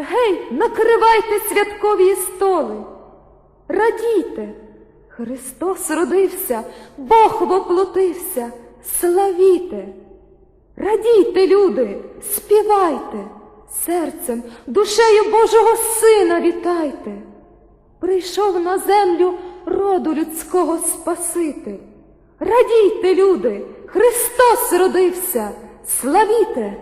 Гей, накривайте святкові столи, радійте, Христос родився, Бог воплотився, славіте, радійте, люди, співайте, серцем, душею Божого Сина вітайте. Прийшов на землю роду людського Спаситель. Радійте, люди, Христос родився, славіте.